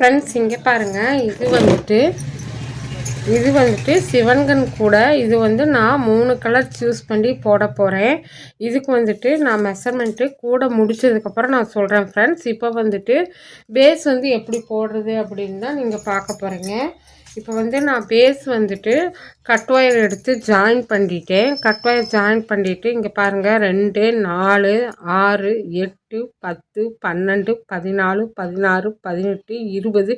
Friends இங்கே பாருங்கள் இது வந்துட்டு இது வந்துட்டு சிவன்கன் கூட. இது வந்து நான் மூணு கலர் சூஸ் பண்ணி போட போகிறேன் இதுக்கு வந்துட்டு நான் மெஷர்மெண்ட்டு கூட முடிச்சதுக்கப்புறம் நான் சொல்கிறேன் ஃப்ரெண்ட்ஸ் இப்போ வந்துட்டு பேஸ் வந்து எப்படி போடுறது அப்படின்னு தான் நீங்கள் பார்க்க போகிறீங்க இப்போ வந்து நான் பேஸ் வந்துட்டு கட் ஒயர் எடுத்து ஜாயின் பண்ணிட்டேன். கட் ஒயர் ஜாயின் பண்ணிவிட்டு இங்கே பாருங்கள் ரெண்டு நாலு ஆறு எட்டு பத்து பன்னெண்டு பதினாலு பதினாறு பதினெட்டு இருபது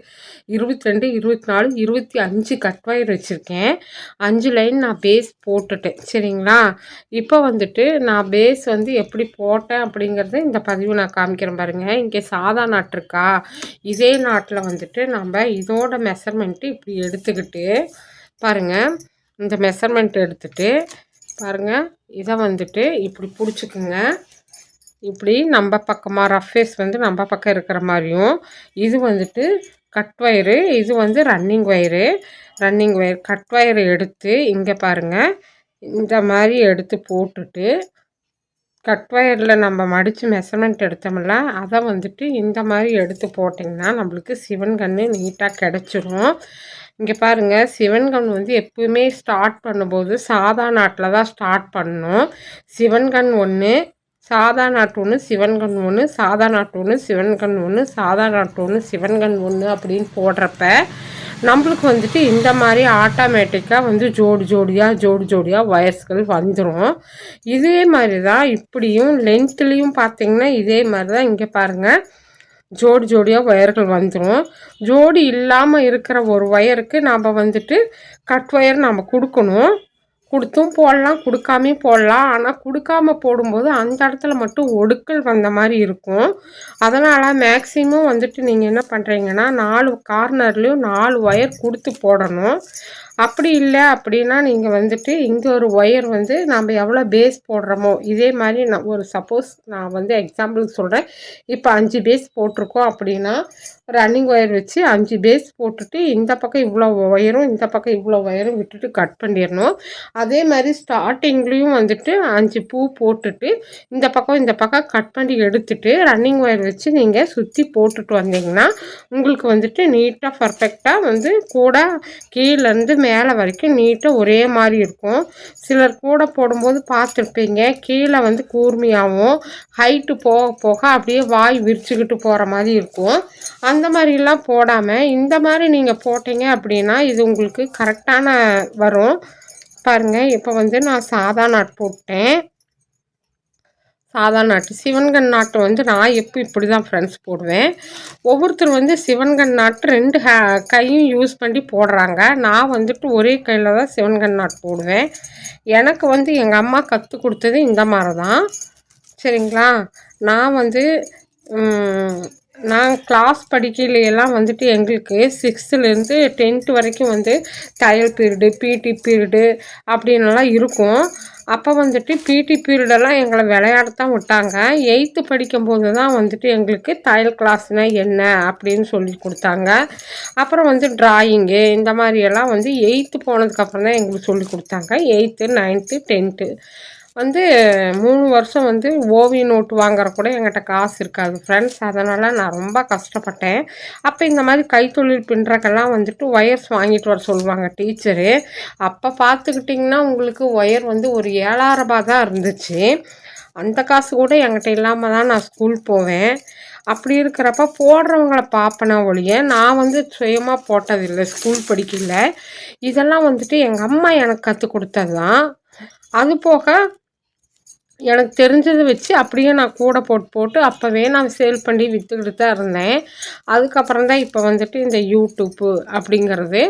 இருபத்தி ரெண்டு இருபத்தி நாலு இருபத்தி அஞ்சு கட் ஒயர் வச்சுருக்கேன். அஞ்சு லைன் நான் பேஸ் போட்டுட்டேன். சரிங்களா? இப்போ வந்துட்டு நான் பேஸ் வந்து எப்படி போட்டேன் அப்படிங்கிறத இந்த பதிவு நான் காமிக்கிறேன் பாருங்கள் இங்கே சாதா நாட்டு இருக்கா? இதே நாட்டில் வந்துட்டு நம்ம இதோட மெஷர்மெண்ட்டு இப்படி எடுத்துக்கிட்டு பாருங்கள் இந்த மெஷர்மெண்ட் எடுத்துகிட்டு பாருங்கள் இதை வந்துட்டு இப்படி பிடிச்சிக்குங்க. இப்படி நம்ம பக்கமாக ரஃபேஸ் வந்து நம்ம பக்கம் இருக்கிற மாதிரியும் இது வந்துட்டு கட் ஒயரு இது வந்து running wire running wire cut ஒயரை எடுத்து இங்கே பாருங்கள் இந்த மாதிரி எடுத்து போட்டுட்டு கட் ஒயரில் நம்ம மடித்து மெஷர்மெண்ட் எடுத்தோம்ல அதை வந்துட்டு இந்த மாதிரி எடுத்து போட்டிங்கன்னா நம்மளுக்கு சிவன் கன்று நீட்டாக கிடச்சிரும். இங்கே பாருங்கள் சிவன்கண் வந்து எப்பவுமே ஸ்டார்ட் பண்ணும்போது சாதா நாட்டில் தான் ஸ்டார்ட் பண்ணும். சிவன்கண் ஒன்று சாதா நாட்டு ஒன்று சிவன்கண் ஒன்று சாதா நாட்டு ஒன்று சிவன்கண் ஒன்று சாதா நாட்டு ஒன்று சிவன்கண் ஒன்று அப்படின்னு போடுறப்ப நம்மளுக்கு வந்துட்டு இந்த மாதிரி ஆட்டோமேட்டிக்காக வந்து ஜோடி ஜோடியாக ஜோடி ஜோடியாக வயர்ஸ்கள் வந்துடும் இதே மாதிரி தான் இப்படியும் லென்த்துலேயும் பார்த்திங்கன்னா இதே மாதிரி தான் இங்கே பாருங்கள் ஜோடி ஜோடியாக ஒயர்கள் வந்துடும் ஜோடி இல்லாமல் இருக்கிற ஒரு ஒயருக்கு நாம் வந்துட்டு கட் ஒயர் நாம் கொடுக்கணும். கொடுத்தும் போடலாம் கொடுக்காமையும் போடலாம். ஆனால் கொடுக்காம போடும்போது அந்த இடத்துல மட்டும் ஒடுக்கல் வந்த மாதிரி இருக்கும். அதனால் மேக்ஸிமம் வந்துட்டு நீங்கள் என்ன பண்ணுறீங்கன்னா நாலு கார்னர்லேயும் நாலு ஒயர் கொடுத்து போடணும். அப்படி இல்லை அப்படின்னா நீங்கள் வந்துட்டு இங்கே ஒரு ஒயர் வந்து நம்ம எவ்வளோ பேஸ் போடுறோமோ இதே மாதிரி நான் ஒரு சப்போஸ் நான் வந்து எக்ஸாம்பிளுக்கு சொல்கிறேன் இப்போ அஞ்சு பேஸ் போட்டிருக்கோம் அப்படின்னா ரன்னிங் ஒயர் வச்சு அஞ்சு பேஸ் போட்டுட்டு இந்த பக்கம் இவ்வளோ ஒயரும் இந்த பக்கம் இவ்வளோ ஒயரும் விட்டுட்டு கட் பண்ணிடணும். அதே மாதிரி ஸ்டார்டிங்லேயும் வந்துட்டு அஞ்சு பூ போட்டுட்டு இந்த பக்கம் இந்த பக்கம் கட் பண்ணி எடுத்துட்டு ரன்னிங் ஒயர் வச்சு நீங்கள் சுற்றி போட்டுட்டு வந்தீங்கன்னா உங்களுக்கு வந்துட்டு நீட்டாக பர்ஃபெக்டாக வந்து கூட கீழேருந்து மே மேலே வரைக்கும் நீட்டாக ஒரே மாதிரி இருக்கும். சிலர் கூட போடும்போது பார்த்துருப்பீங்க. கீழே வந்து கூர்மையாகவும் ஹைட்டு போக போக அப்படியே வாய் விரிச்சுக்கிட்டு போகிற மாதிரி இருக்கும். அந்த மாதிரிலாம் போடாமல் இந்த மாதிரி நீங்கள் போட்டீங்க அப்படின்னா இது உங்களுக்கு கரெக்டான வரும். பாருங்கள் இப்போ வந்து நான் சாதா நாட் போட்டேன். சாதா நாட்டு. சிவன்கண் நாட்டு வந்து நான் எப்போ இப்படி தான் ஃப்ரெண்ட்ஸ் போடுவேன். ஒவ்வொருத்தர் வந்து சிவன்கண் நாட்டு ரெண்டு ஹே கையும் யூஸ் பண்ணி போடுறாங்க. நான் வந்துட்டு ஒரே கையில் தான் சிவன்கண் நாட்டு போடுவேன். எனக்கு வந்து எங்கள் அம்மா கற்றுக் கொடுத்தது இந்த மாதிரி தான் சரிங்களா? நான் வந்து நான் கிளாஸ் படிக்கையிலையெல்லாம் வந்துட்டு எங்களுக்கு சிக்ஸ்த்துலேருந்து டென்த்து வரைக்கும் வந்து தையல் பீரியடு பிடி பீரியடு அப்படின்லாம் இருக்கும். அப்போ வந்துட்டு பிடி பீரியடெல்லாம் எங்களை விளையாடத்தான் விட்டாங்க. எயித்து படிக்கும்போது தான் வந்துட்டு எங்களுக்கு தையல் கிளாஸ்னால் என்ன அப்படின்னு சொல்லி கொடுத்தாங்க. அப்புறம் வந்து ட்ராயிங்கு இந்த மாதிரியெல்லாம் வந்து எயித்து போனதுக்கப்புறம் தான் எங்களுக்கு சொல்லி கொடுத்தாங்க. எயித்து நைன்த்து டென்த்து வந்து மூணு வருஷம் வந்து ஓவிய நோட்டு வாங்குற கூட என்கிட்ட காசு இருக்காது ஃப்ரெண்ட்ஸ் அதனால் நான் ரொம்ப கஷ்டப்பட்டேன். அப்போ இந்த மாதிரி கைத்தொழில் பின்னுறக்கெல்லாம் வந்துட்டு ஒயர்ஸ் வாங்கிட்டு வர சொல்லுவாங்க டீச்சரு அப்போ பார்த்துக்கிட்டிங்கன்னா உங்களுக்கு ஒயர் வந்து ஒரு ஏழாயிரம் ரூபாய் தான் இருந்துச்சு. அந்த காசு கூட என்கிட்ட இல்லாமல் தான் நான் ஸ்கூல் போவேன். அப்படி இருக்கிறப்ப போடுறவங்கள பார்ப்பேனா ஒழிய நான் வந்து சுயமாக போட்டதில்லை ஸ்கூல் படிக்கல. இதெல்லாம் வந்துட்டு எங்கள் அம்மா எனக்கு கற்றுக் கொடுத்தது தான் அது போக எனக்கு தெரிஞ்சதை வச்சு அப்படியே நான் கூட போட்டு போட்டு அப்போவே நான் சேல் பண்ணி விற்றுக்கிட்டு தான் இருந்தேன். அதுக்கப்புறம் தான் இப்போ வந்துட்டு இந்த யூடியூப்பு அப்படிங்கிறது.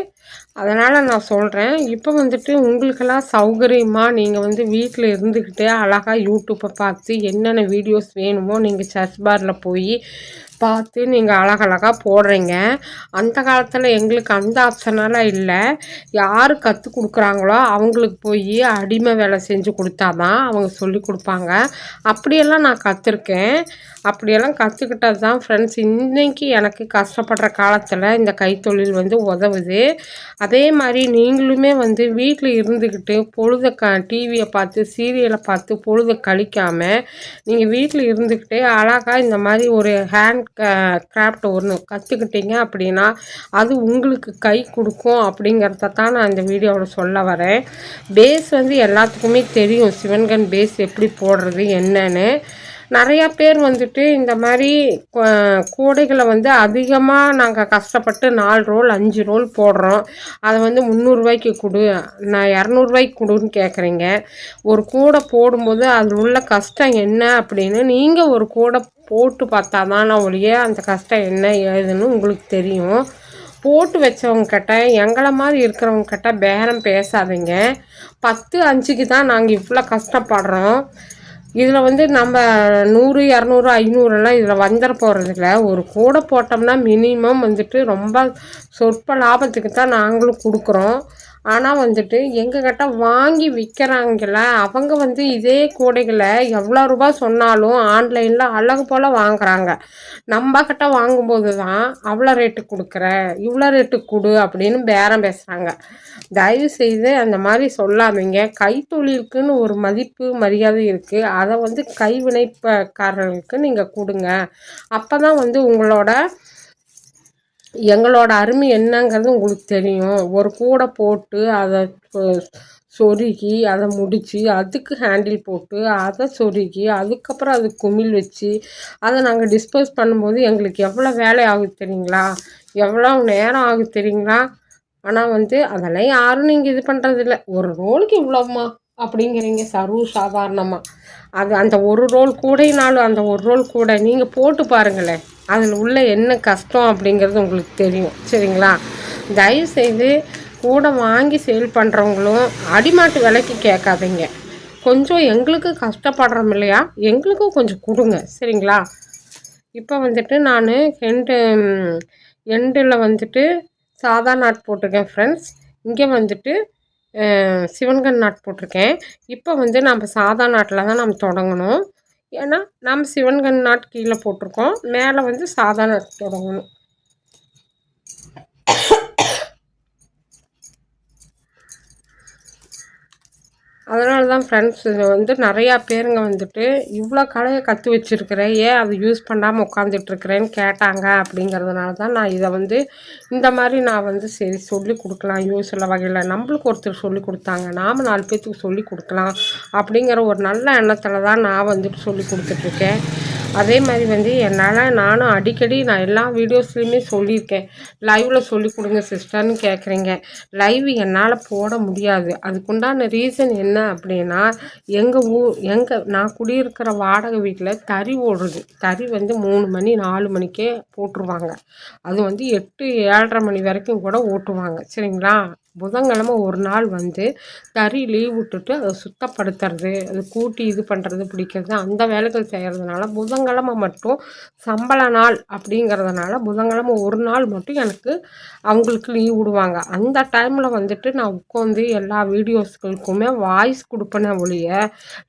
அதனால் நான் சொல்கிறேன் இப்போ வந்துட்டு உங்களுக்கெல்லாம் சௌகரியமாக நீங்கள் வந்து வீட்டில் இருந்துக்கிட்டே அழகாக யூடியூப்பை பார்த்து என்னென்ன வீடியோஸ் வேணுமோ நீங்கள் சர்ச் பாரில் போய் பார்த்து நீங்கள் அழகழகாக போடுறீங்க. அந்த காலத்தில் எங்களுக்கு அந்த ஆப்ஷனெல்லாம் இல்லை. யார் கற்றுக் கொடுக்குறாங்களோ அவங்களுக்கு போய் அடிமை வேலை செஞ்சு கொடுத்தா தான் அவங்க சொல்லி கொடுப்பாங்க. அப்படியெல்லாம் நான் கற்றுருக்கேன் அப்படியெல்லாம் கற்றுக்கிட்டது தான் ஃப்ரெண்ட்ஸ் இன்றைக்கி எனக்கு கஷ்டப்படுற காலத்தில் இந்த கைத்தொழில் வந்து உதவுது. அதே மாதிரி நீங்களுமே வந்து வீட்டில் இருந்துக்கிட்டு பொழுத க டிவியை பார்த்து சீரியலை பார்த்து பொழுத கழிக்காமல் நீங்கள் வீட்டில் இருந்துக்கிட்டே அழகாக இந்த மாதிரி ஒரு ஹேண்ட் கிராஃப்ட் ஒன்று கற்றுக்கிட்டீங்க அப்படின்னா அது உங்களுக்கு கை கொடுக்கும் அப்படிங்கிறத தான் நான் இந்த வீடியோவில் சொல்ல வரேன். பேஸ் வந்து எல்லாத்துக்குமே தெரியும். சிவன்கன் பேஸ் எப்படி போடுறது என்னன்னு. நிறையா பேர் வந்துட்டு இந்த மாதிரி கூடைகளை வந்து அதிகமாக நாங்கள் கஷ்டப்பட்டு நாலு ரோல் அஞ்சு ரோல் போடுறோம். அதை வந்து முந்நூறுரூவாய்க்கு கொடு. நான் இரநூறுவாய்க்கு கொடுன்னு கேட்குறீங்க ஒரு கூடை போடும்போது அதில் உள்ள கஷ்டம் என்ன அப்படின்னு நீங்கள் ஒரு கூடை போட்டு பார்த்தா தான் ஒழிய அந்த கஷ்டம் என்ன ஏதுன்னு உங்களுக்கு தெரியும். போட்டு வச்சவங்க கிட்ட எங்களை மாதிரி இருக்கிறவங்க கிட்ட பேரம் பேசாதீங்க. பத்து அஞ்சுக்கு தான் நாங்கள் இவ்வளோ கஷ்டப்படுறோம். இதில் வந்து நம்ம நூறு இரநூறு ஐநூறுலாம் இதில் வந்துட போகிறதில்ல ஒரு கூடை போட்டோம்னா மினிமம் வந்துட்டு ரொம்ப சொற்ப லாபத்துக்கு தான் நாங்களும் கொடுக்குறோம். ஆனால் வந்துட்டு எங்ககிட்ட வாங்கி விற்கிறாங்கள அவங்க வந்து இதே கூடைகளை எவ்வளோ ரூபா சொன்னாலும் ஆன்லைனில் அழகு போல் வாங்குறாங்க. நம்ம கிட்ட வாங்கும்போது தான் அவ்வளோ ரேட்டு கொடுக்குற இவ்வளோ ரேட்டு கொடு அப்படின்னு பேரம் பேசுகிறாங்க தயவு செய்து அந்த மாதிரி சொல்லாதீங்க கைத்தொழிலுக்குன்னு ஒரு மதிப்பு மரியாதை இருக்குது அதை வந்து கைவினைப்பக்காரர்களுக்கு நீங்கள் கொடுங்க. அப்போ தான் வந்து உங்களோட எங்களோட அருமை என்னங்கிறது உங்களுக்கு தெரியும். ஒரு கூடை போட்டு அதை சொருகி அதை முடித்து அதுக்கு ஹேண்டில் போட்டு அதை சொருகி அதுக்கப்புறம் அது குமிழ் வச்சு அதை நாங்கள் டிஸ்போஸ் பண்ணும்போது எங்களுக்கு எவ்வளோ வேலை ஆகுது தெரியுங்களா? எவ்வளோ நேரம் ஆகுது தெரியுங்களா? ஆனால் வந்து அதெல்லாம் யாரும் நீங்கள் இது பண்ணுறதில்ல ஒரு ரோலுக்கு இவ்வளோம்மா அப்படிங்கிறீங்க. சர்வ சாதாரணமாக அது அந்த ஒரு ரோல் கூடையினாலும் அந்த ஒரு ரோல் கூட நீங்கள் போட்டு பாருங்களேன். அதில் உள்ள என்ன கஷ்டம் அப்படிங்கிறது உங்களுக்கு தெரியும். சரிங்களா? தயவுசெய்து கூட வாங்கி சேல் பண்ணுறவங்களும் அடிமாட்டு விலைக்கு கேட்காதீங்க. கொஞ்சம் எங்களுக்கு கஷ்டப்படுறோம் இல்லையா? எங்களுக்கும் கொஞ்சம் கொடுங்க. சரிங்களா? இப்போ வந்துட்டு நான் எண்டு எண்டில் வந்துட்டு சாதா நாட் போட்டிருக்கேன் ஃப்ரெண்ட்ஸ் இங்கே வந்துட்டு சிவன்கன் நாட் போட்டிருக்கேன். இப்போ வந்து நம்ம சாதா நாட்டில் தான் நம்ம தொடங்கணும். ஏன்னா நம்ம சிவன்கன் நாட் கீழே போட்டிருக்கோம். மேலே வந்து சாதா நாட் தொடங்கணும். அதனால தான் ஃப்ரெண்ட்ஸ் வந்து நிறையா பேருங்க வந்துட்டு இவ்வளோ கலையை கற்று வச்சுருக்கிறேன் ஏன் அதை யூஸ் பண்ணாமல் உட்காந்துட்ருக்குறேன்னு கேட்டாங்க? அப்படிங்கிறதுனால தான் நான் இதை வந்து இந்த மாதிரி நான் வந்து சரி சொல்லி கொடுக்கலாம் யூஸ் உள்ள வகையில். நம்மளுக்கு ஒருத்தர் சொல்லி கொடுத்தாங்க நாம் நாலு பேர்த்துக்கு சொல்லி கொடுக்கலாம் அப்படிங்கிற ஒரு நல்ல எண்ணத்தில் தான் நான் வந்துட்டு சொல்லி கொடுத்துட்ருக்கேன் அதே மாதிரி வந்து என்னால் நானும் அடிக்கடி நான் எல்லா வீடியோஸ்லையுமே சொல்லியிருக்கேன். லைவில் சொல்லி கொடுங்க சிஸ்டர்னு கேட்குறீங்க லைவ் என்னால் போட முடியாது. அதுக்குண்டான ரீசன் என்ன அப்படின்னா எங்கள் ஊர் எங்கள் நான் குடியிருக்கிற வாடகை வீட்டில் தறி ஓடுறது. தறி வந்து மூணு மணி நாலு மணிக்கே போட்டுருவாங்க. அது வந்து எட்டு ஏழரை மணி வரைக்கும் கூட ஓட்டுவாங்க. சரிங்களா? புதன்கிழமை ஒரு நாள் வந்து தறி லீவ் விட்டுட்டு அதை சுத்தப்படுத்துறது அது கூட்டி இது பண்ணுறது பிடிக்கிறது அந்த வேலைகள் செய்கிறதுனால புதன்கிழமை மட்டும் சம்பள நாள் அப்படிங்கிறதுனால புதன்கிழமை ஒரு நாள் மட்டும் எனக்கு அவங்களுக்கு லீவ் விடுவாங்க. அந்த டைமில் வந்துட்டு நான் உட்காந்து எல்லா வீடியோஸ்களுக்குமே வாய்ஸ் கொடுப்பேனே ஒழிய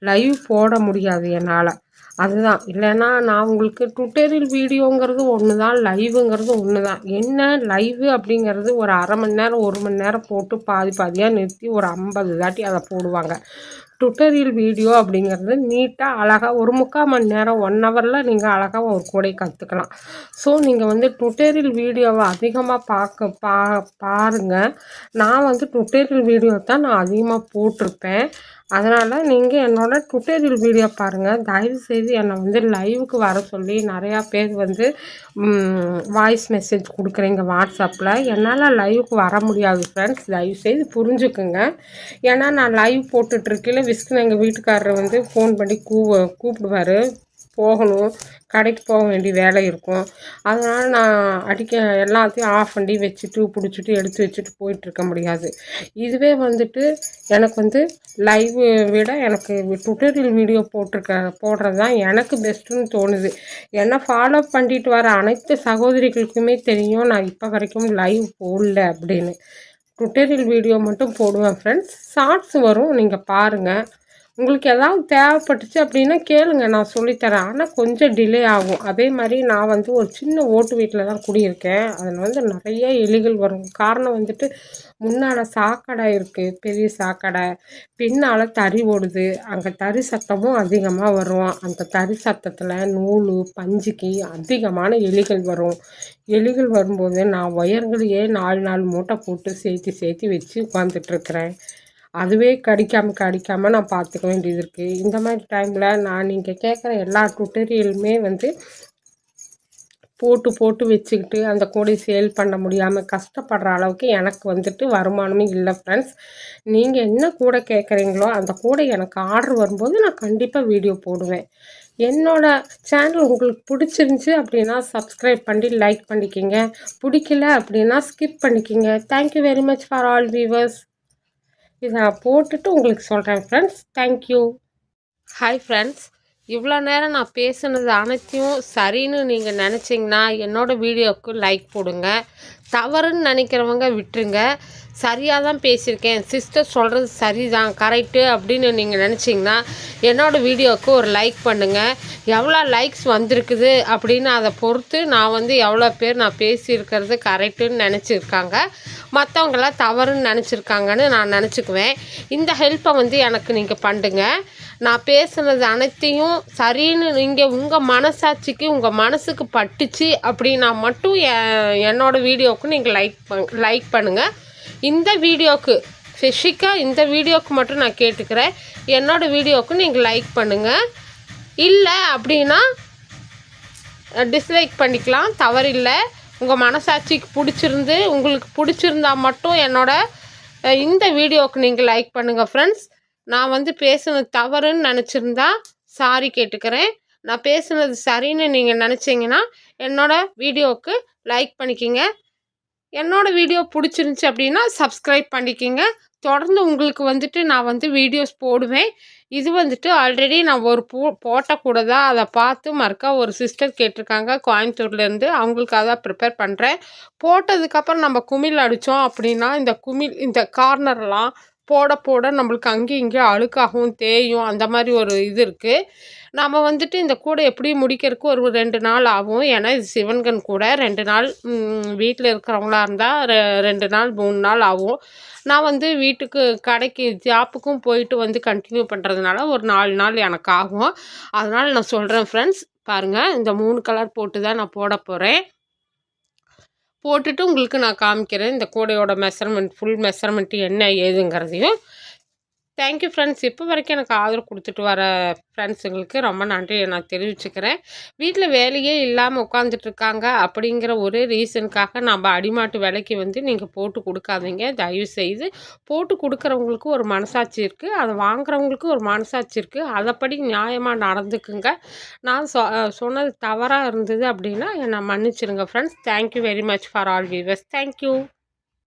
லைவ் போட முடியாது என்னால். அதுதான். இல்லைன்னா நான் உங்களுக்கு டுட்டோரியல் வீடியோங்கிறது ஒன்று தான் லைவுங்கிறது ஒன்று தான் என்ன லைவு அப்படிங்கிறது ஒரு அரை மணி நேரம் ஒரு மணி நேரம் போட்டு பாதி பாதியாக நிறுத்தி ஒரு ஐம்பது தாட்டி அதை போடுவாங்க. டுட்டோரியல் வீடியோ அப்படிங்கிறது நீட்டாக அழகாக ஒரு முக்கால் மணி நேரம் ஒன் ஹவரில் நீங்கள் அழகாக ஒரு கூடை கற்றுக்கலாம் ஸோ நீங்கள் வந்து டுட்டோரியல் வீடியோவை அதிகமாக பார்க்க பா பாருங்கள் நான் வந்து டுட்டோரியல் வீடியோ தான் நான் அதிகமாக போட்டிருப்பேன். அதனால் நீங்கள் என்னோடய டுட்டோரியல் வீடியோ பாருங்கள் தயவுசெய்து என்னை வந்து லைவுக்கு வர சொல்லி நிறையா பேர் வந்து வாய்ஸ் மெசேஜ் கொடுக்குறீங்க வாட்ஸ்அப்பில் என்னால் லைவுக்கு வர முடியாது ஃப்ரெண்ட்ஸ் தயவுசெய்து புரிஞ்சுக்குங்க. ஏன்னா நான் லைவ் போட்டுட்ருக்கையில் விஸ்குன்னு எங்கள் வீட்டுக்காரர் வந்து ஃபோன் பண்ணி கூவ கூப்பிடுவார். போகணும். கடைக்கு போக வேண்டிய வேலை இருக்கும். அதனால் நான் அடிக்க எல்லாத்தையும் ஆஃப் பண்ணி வச்சுட்டு பிடிச்சிட்டு எடுத்து வச்சுட்டு போயிட்டுருக்க முடியாது. இதுவே வந்துட்டு எனக்கு வந்து லைவ் விட எனக்கு டுட்டோரியல் வீடியோ போட்டிருக்க போடுறது தான் எனக்கு பெஸ்ட்டுன்னு தோணுது. என்னை ஃபாலோ பண்ணிட்டு வர அனைத்து சகோதரிகளுக்குமே தெரியும். நான் இப்போ வரைக்கும் லைவ் போடல அப்படின்னு. டுட்டோரியல் வீடியோ மட்டும் போடுவேன் ஃப்ரெண்ட்ஸ் ஷார்ட்ஸ் வரும் நீங்கள் பாருங்கள் உங்களுக்கு எதாவது தேவைப்பட்டுச்சு அப்படின்னா கேளுங்க நான் சொல்லித்தரேன். ஆனால் கொஞ்சம் டிலே ஆகும். அதே மாதிரி நான் வந்து ஒரு சின்ன ஓட்டு வீட்டில் தான் குடியிருக்கேன். அதில் வந்து நிறைய எலிகள் வரும். காரணம் வந்துட்டு முன்னால் சாக்கடை இருக்குது பெரிய சாக்கடை. பின்னால் தறி ஓடுது. அங்கே தறி சத்தமும் அதிகமாக வரும். அந்த தறி சத்தத்தில் நூல் பஞ்சுக்கு அதிகமான எலிகள் வரும். எலிகள் வரும்போது நான் ஒயர்களையே நாலு நாலு மூட்டை போட்டு சேர்த்து சேர்த்து வச்சு உட்காந்துட்ருக்குறேன் அதுவே கடிக்காமல் கடிக்காமல் நான் பார்த்துக்க வேண்டியது இருக்குது இந்த மாதிரி டைமில் நான் நீங்கள் கேட்குற எல்லா டுட்டோரியலுமே வந்து போட்டு போட்டு வச்சுக்கிட்டு அந்த கோடி சேல் பண்ண முடியாமல் கஷ்டப்படுற அளவுக்கு எனக்கு வந்துட்டு வருமானமும் இல்லை ஃப்ரெண்ட்ஸ் நீங்கள் என்ன கூட கேட்குறீங்களோ அந்த கூடை எனக்கு ஆர்டர் வரும்போது நான் கண்டிப்பாக வீடியோ போடுவேன். என்னோட சேனல் உங்களுக்கு பிடிச்சிருந்துச்சி அப்படின்னா சப்ஸ்கிரைப் பண்ணி லைக் பண்ணிக்கிங்க. பிடிக்கல அப்படின்னா ஸ்கிப் பண்ணிக்கிங்க. Thank you very much for all viewers இதை நான் போட்டுட்டு உங்களுக்கு சொல்கிறேன் ஃப்ரெண்ட்ஸ் தேங்க்யூ ஹாய் ஃப்ரெண்ட்ஸ் இவ்வளோ நேரம் நான் பேசுனது அனைத்தையும் சரின்னு நீங்கள் நினச்சிங்கன்னா என்னோடய வீடியோவுக்கு லைக் போடுங்க. தவறுன்னு நினைக்கிறவங்க விட்டுருங்க. சரியாக தான் பேசியிருக்கேன். சிஸ்டர் சொல்கிறது சரி தான் கரெக்டு அப்படின்னு நீங்கள் நினச்சிங்கன்னா என்னோடய வீடியோவுக்கு ஒரு லைக் பண்ணுங்கள் எவ்வளோ லைக்ஸ் வந்திருக்குது அப்படின்னு அதை பொறுத்து நான் வந்து எவ்வளோ பேர் நான் பேசியிருக்கிறது கரெக்டுன்னு நினச்சிருக்காங்க. மற்றவங்களாம் தவறுன்னு நினச்சிருக்காங்கன்னு நான் நினச்சிக்குவேன். இந்த ஹெல்ப்பை வந்து எனக்கு நீங்கள் பண்ணுங்கள் நான் பேசுனது அனைத்தையும் சரின்னு நீங்கள் உங்கள் மனசாட்சிக்கு உங்கள் மனசுக்கு பட்டுச்சு அப்படின்னா மட்டும் என்னோடய வீடியோவுக்கு நீங்கள் லைக் பண் லைக் பண்ணுங்கள் இந்த வீடியோவுக்கு ஃபிஷிக்காக இந்த வீடியோவுக்கு மட்டும் நான் கேட்டுக்கிறேன். என்னோடய வீடியோவுக்கு நீங்கள் லைக் பண்ணுங்கள் இல்லை அப்படின்னா டிஸ்லைக் பண்ணிக்கலாம். தவறில்லை. உங்கள் மனசாட்சிக்கு பிடிச்சிருந்து உங்களுக்கு பிடிச்சிருந்தா மட்டும் என்னோட இந்த வீடியோவுக்கு நீங்கள் லைக் பண்ணுங்கள் ஃப்ரெண்ட்ஸ் நான் வந்து பேசுனது தவறுன்னு நினச்சிருந்தா சாரி கேட்டுக்கிறேன். நான் பேசுனது சரின்னு நீங்கள் நினச்சிங்கன்னா என்னோடய வீடியோவுக்கு லைக் பண்ணிக்கிங்க. என்னோடய வீடியோ பிடிச்சிருந்துச்சி அப்படின்னா சப்ஸ்கிரைப் பண்ணிக்கிங்க. தொடர்ந்து உங்களுக்கு வந்துட்டு நான் வந்து வீடியோஸ் போடுவேன். இது வந்துட்டு ஆல்ரெடி நான் ஒரு பூ போட்டக்கூடதா அதை பார்த்து மறுக்கா ஒரு சிஸ்டர் கேட்டிருக்காங்க கோயம்புத்தூர்லேருந்து அவங்களுக்காக தான் ப்ரிப்பேர் பண்ணுறேன் போட்டதுக்கப்புறம் நம்ம குமிழ் அடித்தோம் அப்படின்னா இந்த குமிழ் இந்த கார்னர்லாம் போட போட நம்மளுக்கு அங்கேயும் இங்கேயும் அழுக்காகவும் தேயும் அந்த மாதிரி ஒரு இது இருக்குது நம்ம வந்துட்டு இந்த கூடை எப்படி முடிக்கிறதுக்கு ஒரு ரெண்டு நாள் ஆகும். ஏன்னா இது சிவன்கன் கூட. ரெண்டு நாள் வீட்டில் இருக்கிறவங்களா இருந்தால் ரெ ரெண்டு நாள் மூணு நாள் ஆகும். நான் வந்து வீட்டுக்கு கடைக்கு ஜாப்புக்கும் போயிட்டு வந்து கண்டினியூ பண்ணுறதுனால ஒரு நாலு நாள் எனக்கு ஆகும். அதனால் நான் சொல்கிறேன் ஃப்ரெண்ட்ஸ் பாருங்கள் இந்த மூணு கலர் போட்டு தான் நான் போட போகிறேன் போட்டுட்டு உங்களுக்கு நான் காமிக்கிறேன். இந்த கூடையோட மெஷர்மெண்ட் ஃபுல் மெஷர்மெண்ட்டு என்ன ஏதுங்கிறதையும். தேங்க்யூ ஃப்ரெண்ட்ஸ் இப்போ வரைக்கும் எனக்கு ஆதரவு கொடுத்துட்டு வர ஃப்ரெண்ட்ஸுங்களுக்கு ரொம்ப நன்றி. நான் தெரிவிச்சுக்கிறேன். வீட்டில் வேலையே இல்லாமல் உட்காந்துட்ருக்காங்க அப்படிங்கிற ஒரு ரீசனுக்காக நம்ம அடிமாட்டு விலைக்கு வந்து நீங்கள் போட்டு கொடுக்காதீங்க. தயவு செய்து போட்டு கொடுக்குறவங்களுக்கு ஒரு மனசாட்சி இருக்குது அதை வாங்குறவங்களுக்கு ஒரு மனசாட்சி இருக்குது அதைப்படி நியாயமாக நடந்துக்குங்க. நான் சொ சொன்னது தவறாக இருந்தது அப்படின்னா என்னை மன்னிச்சிருங்க friends thank you very much for all viewers thank you